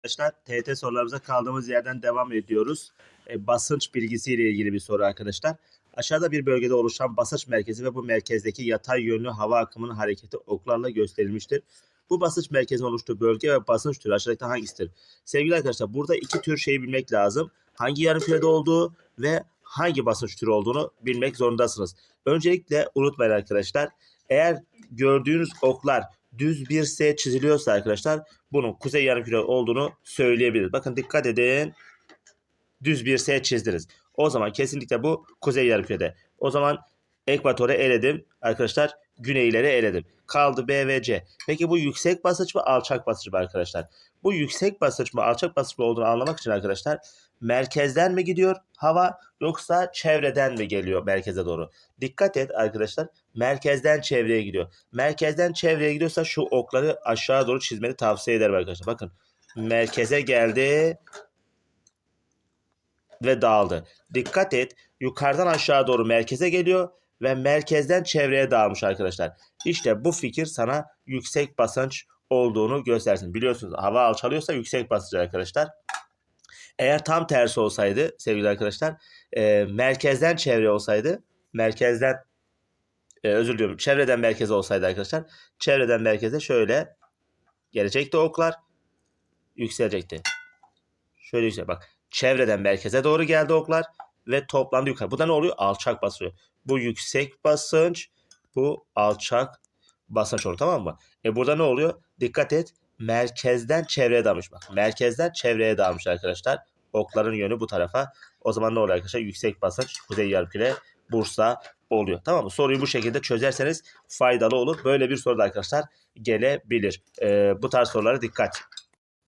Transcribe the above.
Arkadaşlar TET sorularımıza kaldığımız yerden devam ediyoruz. E, basınç bilgisiyle ilgili bir soru arkadaşlar. Aşağıda bir bölgede oluşan basınç merkezi ve bu merkezdeki yatay yönlü hava akımının hareketi oklarla gösterilmiştir. Bu basınç merkezinin oluştuğu bölge ve basınç türü aşağıdaki hangisidir? Sevgili arkadaşlar burada iki tür şeyi bilmek lazım. Hangi yarım kürede olduğu ve hangi basınç türü olduğunu bilmek zorundasınız. Öncelikle unutmayın arkadaşlar. Eğer gördüğünüz oklar düz bir S çiziliyorsa arkadaşlar bunun kuzey yarımküre olduğunu söyleyebiliriz. Bakın dikkat edin. Düz bir S çizdiniz. O zaman kesinlikle bu kuzey yarımkürede. O zaman ekvatora eledim. Arkadaşlar güneyleri eledim. Kaldı B ve C. Peki bu yüksek basınç mı alçak basınç mı arkadaşlar? Bu yüksek basınç mı alçak basınç mı olduğunu anlamak için arkadaşlar merkezden mi gidiyor hava yoksa çevreden mi geliyor merkeze doğru? Dikkat et arkadaşlar merkezden çevreye gidiyor. Merkezden çevreye gidiyorsa şu okları aşağı doğru çizmeni tavsiye ederim arkadaşlar. Bakın merkeze geldi ve dağıldı. Dikkat et yukarıdan aşağı doğru merkeze geliyor ve merkezden çevreye dağılmış arkadaşlar. İşte bu fikir sana yüksek basınç olduğunu göstersin. Biliyorsunuz hava alçalıyorsa yüksek basınç arkadaşlar. Eğer tam tersi olsaydı sevgili arkadaşlar e, merkezden çevre olsaydı merkezden e, özür diliyorum çevreden merkeze olsaydı arkadaşlar çevreden merkeze şöyle gelecekti oklar yükselecekti. Şöyle yüksel bak çevreden merkeze doğru geldi oklar ve toplandı yukarı. Bu da ne oluyor? Alçak basıyor. Bu yüksek basınç bu alçak basınç olur tamam mı? E burada ne oluyor? Dikkat et merkezden çevreye dağılmış bak. Merkezden çevreye dağılmış arkadaşlar. Okların yönü bu tarafa. O zaman ne oluyor arkadaşlar? Yüksek basınç kuzey yarımküre Bursa oluyor. Tamam mı? Soruyu bu şekilde çözerseniz faydalı olur. Böyle bir soru da arkadaşlar gelebilir. Ee, bu tarz sorulara dikkat